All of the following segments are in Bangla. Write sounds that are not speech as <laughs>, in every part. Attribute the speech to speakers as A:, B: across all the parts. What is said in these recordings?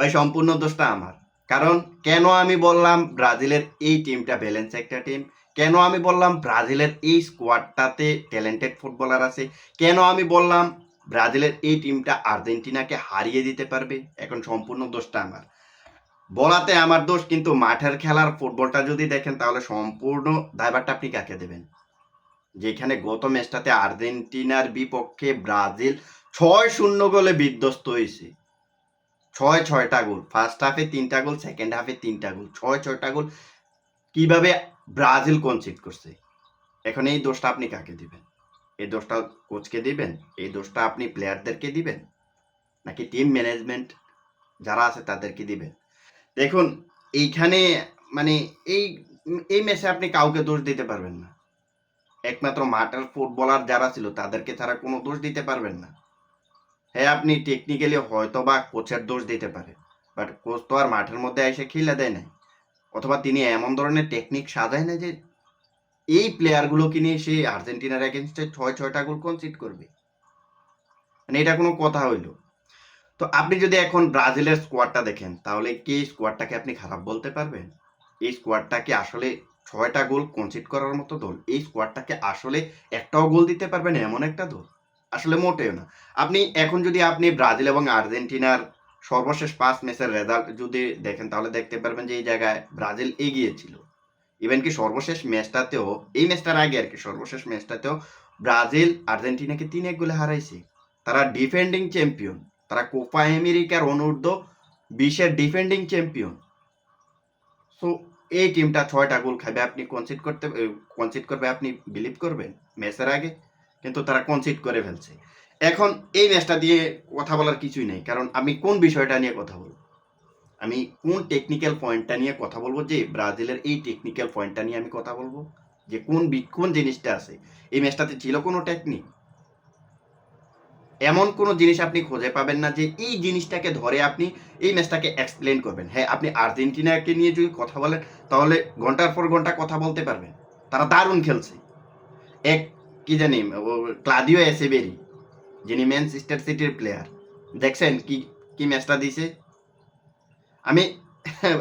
A: ভাই, সম্পূর্ণ দোষটা আমার। কারণ কেন আমি বললাম ব্রাজিলের এই টিমটা ব্যালেন্স একটা টিম কেন আমি বললাম ব্রাজিলের এই স্কোয়াডটাতে ট্যালেন্টেড ফুটবলার আছে? কেন আমি বললাম ব্রাজিলের এই টিমটা আর্জেন্টিনাকে হারিয়ে দিতে পারবে? এখন সম্পূর্ণ দোষটা আমার। বলাতে আমার দোষ, কিন্তু মাঠের খেলার ফুটবলটা যদি দেখেন, তাহলে সম্পূর্ণ দায়ভারটা আপনি কাকে দেবেন? যেখানে গত ম্যাচটাতে আর্জেন্টিনার বিপক্ষে ব্রাজিল ছয় শূন্য গোলে বিধ্বস্ত হয়েছে। ছয়, ছয়টা গোল। ফার্স্ট হাফে তিনটা গোল সেকেন্ড হাফে তিনটা গোল। ছয়, ছয়টা গোল কীভাবে ব্রাজিল কনসিড করছে? এখন এই দোষটা আপনি কাকে দিবেন? এই দোষটা কোচকে দিবেন? এই দোষটা আপনি প্লেয়ারদেরকে দিবেন? নাকি টিম ম্যানেজমেন্ট যারা আছে তাদেরকে দিবেন? দেখুন, এইখানে মানে এই এই ম্যাচে আপনি কাউকে দোষ দিতে পারবেন না। একমাত্র মাঠের ফুটবলার যারা ছিল তাদেরকে ছাড়া কোনো দোষ দিতে পারবেন না। হ্যাঁ আপনি টেকনিক্যালি হয়তো বা কোচের দোষ দিতে পারে বাট কোচ তো আর মাঠের মধ্যে এসে খেলে দেয় নাই, অথবা তিনি এমন ধরনের টেকনিক সাজায় না যে এই প্লেয়ারগুলোকে নিয়ে সে আর্জেন্টিনার এগেনস্টে ছয় ছয়টা গোল কনসিড করবে। মানে এটা কোনো কথা হইল। তো আপনি যদি এখন ব্রাজিলের স্কোয়াডটা দেখেন, তাহলে কি এই স্কোয়াডটাকে আপনি খারাপ বলতে পারবেন? এই স্কোয়াডটাকে আসলে ছয়টা গোল কনসিড করার মতো দল, এই স্কোয়াডটাকে আসলে একটাও গোল দিতে পারবেন এমন একটা দল? আসলে মোটেও না। আপনি এখন যদি আপনি ব্রাজিল এবং আর্জেন্টিনার সর্বশেষ পাঁচ ম্যাচের রেজাল্ট যদি দেখেন, তাহলে দেখতে পারবেন যে এই জায়গায় ব্রাজিল এগিয়ে ছিল। ইভেন কি সর্বশেষ ম্যাচটাতেও, এই ম্যাচটার আগে আর কি, সর্বশেষ ম্যাচটাতেও ব্রাজিল আর্জেন্টিনাকে তিন এক গোলে হারাইছে। তারা ডিফেন্ডিং চ্যাম্পিয়ন তারা কোপা আমেরিকার অনূর্ধ্ব বিশ্বের ডিফেন্ডিং চ্যাম্পিয়ন সো এই টিমটা ছয়টা গোল খাবে আপনি কনসিড করতে কনসিড করবে, আপনি বিলিভ করবেন? ম্যাচের আগে? কিন্তু তারা কনসিড করে ফেলছে। এখন এই ম্যাচটা দিয়ে কথা বলার কিছুই নেই, কারণ আমি কোন বিষয়টা নিয়ে কথা বলব? আমি কোন টেকনিক্যাল পয়েন্টটা নিয়ে কথা বলব যে ব্রাজিলের এই টেকনিক্যাল পয়েন্টটা নিয়ে আমি কথা বলব? যে কোন কোন জিনিসটা আছে? এই ম্যাচটাতে ছিল কোনো টেকনিক এমন কোনো জিনিস আপনি খুঁজে পাবেন না যে এই জিনিসটাকে ধরে আপনি এই ম্যাচটাকে এক্সপ্লেন করবেন। হ্যাঁ আপনি আর্জেন্টিনাকে নিয়ে যদি কথা বলেন, তাহলে ঘণ্টার পর ঘণ্টা কথা বলতে পারবেন। তারা দারুণ খেলছে। এক কি জানি, ও ক্লাদিও এসেবেরি, যিনি ম্যানচেস্টার সিটির প্লেয়ার দেখছেন কি কি ম্যাচটা দিছে? আমি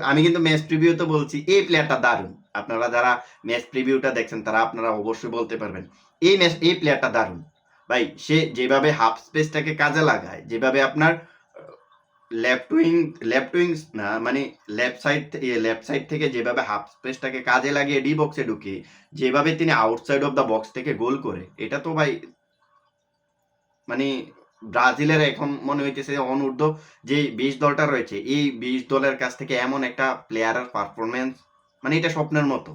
A: আমি কিন্তু ম্যাচ প্রিভিউ তো বলছি, এই প্লেয়ারটা দারুণ। আপনারা যারা ম্যাচ প্রিভিউটা দেখছেন, তারা আপনারা অবশ্যই বলতে পারবেন, এই ম্যাচ এই প্লেয়ারটা দারুণ। ভাই, সে যেভাবে হাফ স্পেসটাকে কাজে লাগায়, যেভাবে আপনার লেফট উইং লেফট উইং না মানে লেফট সাইড লেফট সাইড থেকে যেভাবে হাফ স্পেসটাকে কাজে লাগিয়ে ডি বক্সে ঢুকে, যেভাবে তিনি আউটসাইড অফ দ্য বক্স থেকে গোল করে, এটা তো ভাই মানে ব্রাজিলের এখন মনে হইতেছে অনূর্ধ্ব যে বিশ দলটা রয়েছে, এই বিশ দলের কাছ থেকে এমন একটা প্লেয়ারের পারফরমেন্স মানে এটা স্বপ্নের মতো।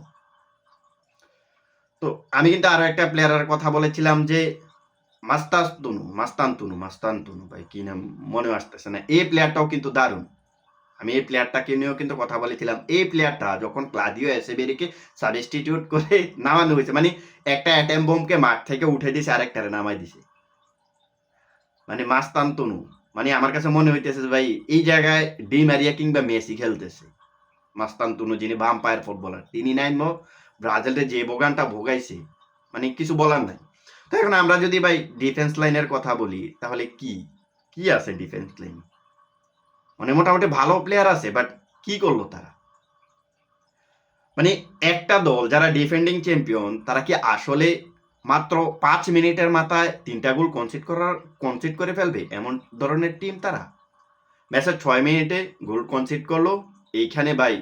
A: তো আমি কিন্তু আরও একটা প্লেয়ারের কথা বলেছিলাম যে মাস্তাস্তুনু মাস্তান্তুনু মাস্তান্তুনু ভাই কি নাম মনে আসতেছে না। এই প্লেয়ারটাও কিন্তু দারুণ। আমি এই প্লেয়ারটাকে নিয়েও কিন্তু কথা বলেছিলাম। এই প্লেয়ারটা যখন ক্লাদিও এসেবেরিকে সাবস্টিটিউট করে নামানো হয়েছে মানে একটা অ্যাটেম বোমকে মাঠ থেকে উঠে দিয়েছে, আরেকটারে নামাই দিছে মানে মাস্তান্তনু মানে আমার কাছে মনে হইতেছে ভাই, এই জায়গায় ডি মারিয়া কিংবা মেসি খেলতেছে। মাস্তান্তনু যিনি বাম পায়ের ফুটবলার, তিনি নাইন ব্রাজিলের যে বোগানটা ভোগাইছে মানে কিছু বলার নাই। এখন আমরা যদি, ভাই ডিফেন্স লাইনের কথা বলি, তাহলে কি? কি আছে ডিফেন্স লাইন মানে মোটামুটি ভালো প্লেয়ার আছে বাট কি করল তারা? মানে একটা দল যারা ডিফেন্ডিং চ্যাম্পিয়ন তারা কি আসলে মাত্র পাঁচ মিনিটের মাথায় তিনটা গোল কনসিড করার কনসিড করে ফেলবে? এমন ধরনের টিম তারা? ম্যাচের ছয় মিনিটে গোল কনসিড করল। এইখানে, ভাই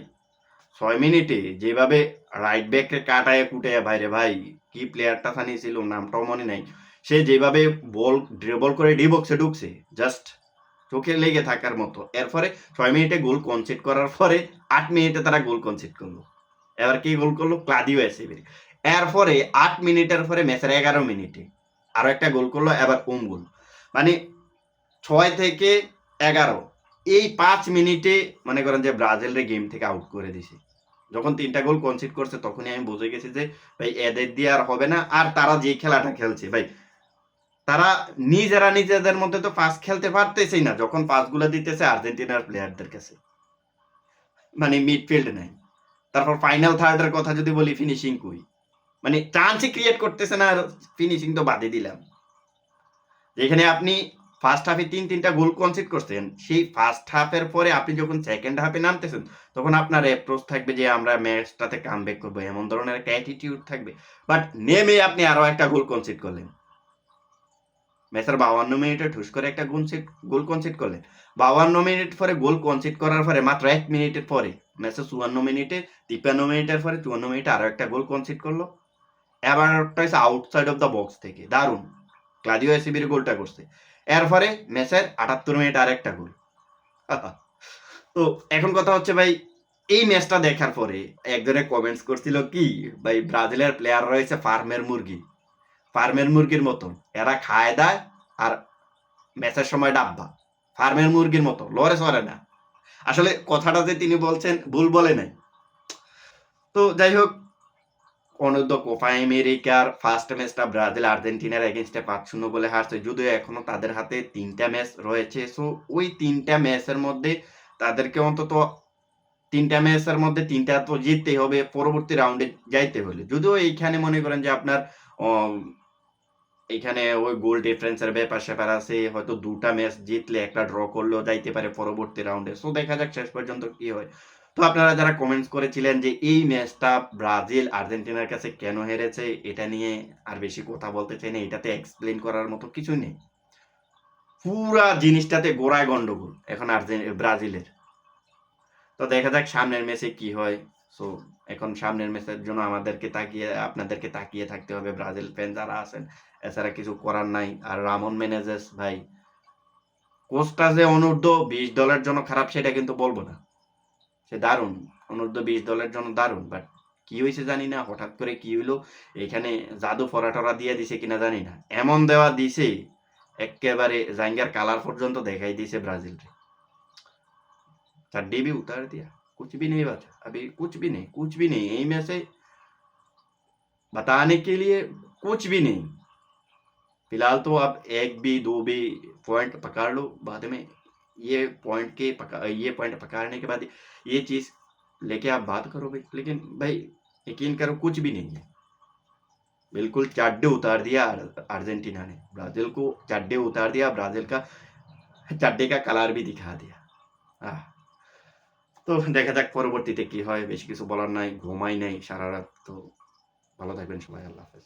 A: ছয় মিনিটে যেভাবে রাইট ব্যাককে কাটায়, কুটায় বাইরে ভাই, কি প্লেয়ারটা ছিল নামটাও মনে নাই। সে যেভাবে বল ড্রিবল করে ডি বক্সে ঢুকছে জাস্ট চোখে লেগে থাকার মতো। এরপরে ছয় মিনিটে গোল কনসিড করার পরে আট মিনিটে তারা গোল কনসিড করল। এবার কি গোল করল? Claudio Echeverri. এরপরে আট মিনিটের পরে ম্যাচের এগারো মিনিটে আরও একটা গোল করল, এবার ওম গোল মানে ছয় থেকে এগারো, এই পাঁচ মিনিটে মনে করেন যে ব্রাজিলের গেম থেকে আউট করে দিছে। যখন তিনটা গোল কনসিড করছে, তখনই আমি বুঝে গেছি যে, ভাই, এদের দিয়ে আর হবে না। আর তারা যে খেলাটা খেলছে, ভাই, তারা নিজেরা নিজেদের মধ্যে তো পাস খেলতে পারতেছেই না। যখন পাস পাসগুলো দিতেছে আর্জেন্টিনার প্লেয়ারদের কাছে। মানে মিডফিল্ড নাই তারপর ফাইনাল থার্ডের কথা যদি বলি ফিনিশিং কই? মানে চান্সই ক্রিয়েট করতেছে না আর ফিনিশিং তো বাদে দিলাম। যেখানে আপনি ফার্স্ট হাফে তিন, তিনটা গোল কনসিড করছেন। সেই ফার্স্ট হাফের পরে আপনি যখন সেকেন্ড হাফে নামতেছেন, তখন আপনার অ্যাপ্রোচ থাকবে যে আমরা ম্যাচটাতে কাম ব্যাক করব, এমন ধরনের একটা অ্যাটিটিউড থাকবে। বাট নেমে আপনি আরও একটা গোল কনসিড করলেন। ম্যাচের বাউান্ন মিনিটে ঠুস করে একটা কনসিড গোল কনসিড করলেন। বাউান্ন মিনিট পরে গোল কনসিড করার পরে, মাত্র এক মিনিটের পরে ম্যাচের চুয়ান্ন মিনিটে, তিপ্পান্ন মিনিটের পরে চুয়ান্ন মিনিটে আরও একটা গোল কনসিড করল। এবার আউটসাইড অফ দ্য বক্স থেকে। দারুণ। ক্লাদিও এসিবির গোলটা করছে। এরপরে ম্যাচের আটাত্তর মিনিট আর একটা গোল। <laughs> তো এখন কথা হচ্ছে ভাই, এই ম্যাচটা দেখার পরে একজনে কমেন্টস করছিল কি, ভাই ব্রাজিলের প্লেয়ার রয়েছে ফার্মের মুরগি। ফার্মের মুরগির মতন এরা খায় দায় আর ম্যাচের সময় ডাব্বা ফার্মের মুরগির মতো, লড়ে সরে না। আসলে কথাটা যে তিনি বলছেন, ভুল বলে নাই। তো যাই হোক অনূর্ধ্ব কোপা আমেরিকার ফার্স্ট ম্যাচটা ব্রাজিল আর্জেন্টিনার এগেনস্টে পাঁচ শূন্য বলে হারছে, যদিও এখনও তাদের হাতে তিনটা ম্যাচ রয়েছে। সো ওই তিনটা ম্যাচের মধ্যে তাদেরকে অন্তত তিনটা ম্যাচের মধ্যে তিনটা তো জিততেই হবে, পরবর্তী রাউন্ডে যাইতে হলে। যদিও এইখানে মনে করেন যে আপনার এখানে ওই গোল ডিফারেন্সের ব্যাপার স্যাপার আছে, হয়তো দুটা ম্যাচ জিতলে একটা ড্র করলেও যাইতে পারে পরবর্তী রাউন্ডে সো দেখা যাক শেষ পর্যন্ত কি হয়। তো আপনারা যারা কমেন্টস করেছিলেন যে এই ম্যাচটা ব্রাজিল আর্জেন্টিনার কাছে কেন হেরেছে, এটা নিয়ে আর বেশি কথা বলতে চাই না, এটাতে এক্সপ্লেন করার মতো কিছু নেই। পুরা জিনিসটাতে গোড়ায় গন্ডগোল এখন আর্জেন, ব্রাজিলের। তো দেখা যাক সামনের ম্যাচে কি হয়। সো এখন সামনের ম্যাচের জন্য আমাদেরকে তাকিয়ে, আপনাদেরকে তাকিয়ে থাকতে হবে। ব্রাজিল ফ্যান যারা আছেন, এছাড়া কিছু করার নাই। আর রামন মেনেজেস ভাই, কোচটা যে অনূর্ধ্ব, বিশ দলের জন্য খারাপ, সেটা কিন্তু বলব না। সে দারুণ অনূর্ধ্ব বিশ দলের জন্য দারুণ বাট কি হয়েছে জানি না হঠাৎ করে কি হইলো এখানে জাদু ফরাটরা দিয়ে দিছে কিনা জানি না এমন দেওয়া দিছে একেবারে জাঙ্গার কালার পর্যন্ত দেখাই দিছে ব্রাজিল चाड्डी भी उतार दिया कुछ भी नहीं बचा अभी कुछ भी नहीं कुछ भी नहीं यही में से बताने के लिए कुछ भी नहीं फिलहाल तो अब एक भी दो भी पॉइंट पकड़ लो बाद में ये पॉइंट के पका ये पॉइंट पकड़ने के बाद ये चीज लेके आप बात करो भाई लेकिन भाई यकीन करो कुछ भी नहीं है बिल्कुल चाड्डे उतार दिया अर- अर्जेंटीना ने ब्राजील को चाड्डे उतार दिया ब्राजील का चाड्डे का कलर भी दिखा दिया আহ তো দেখা যাক পরবর্তীতে কি হয় বেশি কিছু বলার নাই ঘুমাই নাই সারা রাত তো ভালো থাকবেন সবাই আল্লাহ হাফেজ